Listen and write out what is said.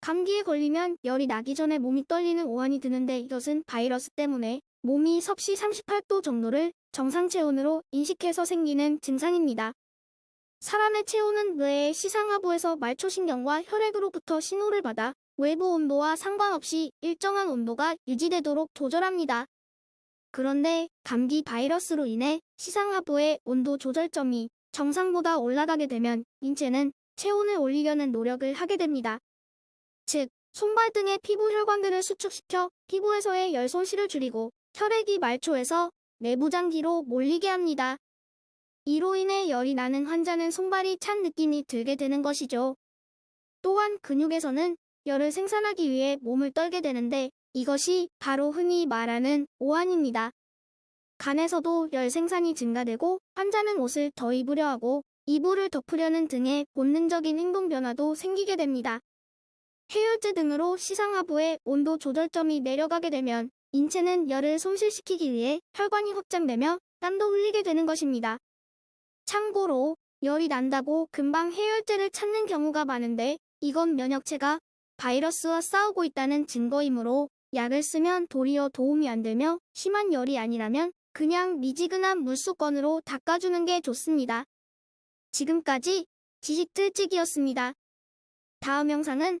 감기에 걸리면 열이 나기 전에 몸이 떨리는 오한이 드는데 이것은 바이러스 때문에 몸이 섭씨 38도 정도를 정상 체온으로 인식해서 생기는 증상입니다. 사람의 체온은 뇌의 시상하부에서 말초신경과 혈액으로부터 신호를 받아 외부 온도와 상관없이 일정한 온도가 유지되도록 조절합니다. 그런데 감기 바이러스로 인해 시상하부의 온도 조절점이 정상보다 올라가게 되면 인체는 체온을 올리려는 노력을 하게 됩니다. 즉, 손발 등의 피부 혈관들을 수축시켜 피부에서의 열 손실을 줄이고 혈액이 말초에서 내부장기로 몰리게 합니다. 이로 인해 열이 나는 환자는 손발이 찬 느낌이 들게 되는 것이죠. 또한 근육에서는 열을 생산하기 위해 몸을 떨게 되는데 이것이 바로 흔히 말하는 오한입니다. 간에서도 열 생산이 증가되고 환자는 옷을 더 입으려 하고 이불을 덮으려는 등의 본능적인 행동 변화도 생기게 됩니다. 해열제 등으로 시상하부의 온도 조절점이 내려가게 되면 인체는 열을 손실시키기 위해 혈관이 확장되며 땀도 흘리게 되는 것입니다. 참고로 열이 난다고 금방 해열제를 찾는 경우가 많은데 이건 면역체가 바이러스와 싸우고 있다는 증거이므로 약을 쓰면 도리어 도움이 안 되며 심한 열이 아니라면 그냥 미지근한 물수건으로 닦아주는 게 좋습니다. 지금까지 지식틀찍이었습니다. 다음 영상은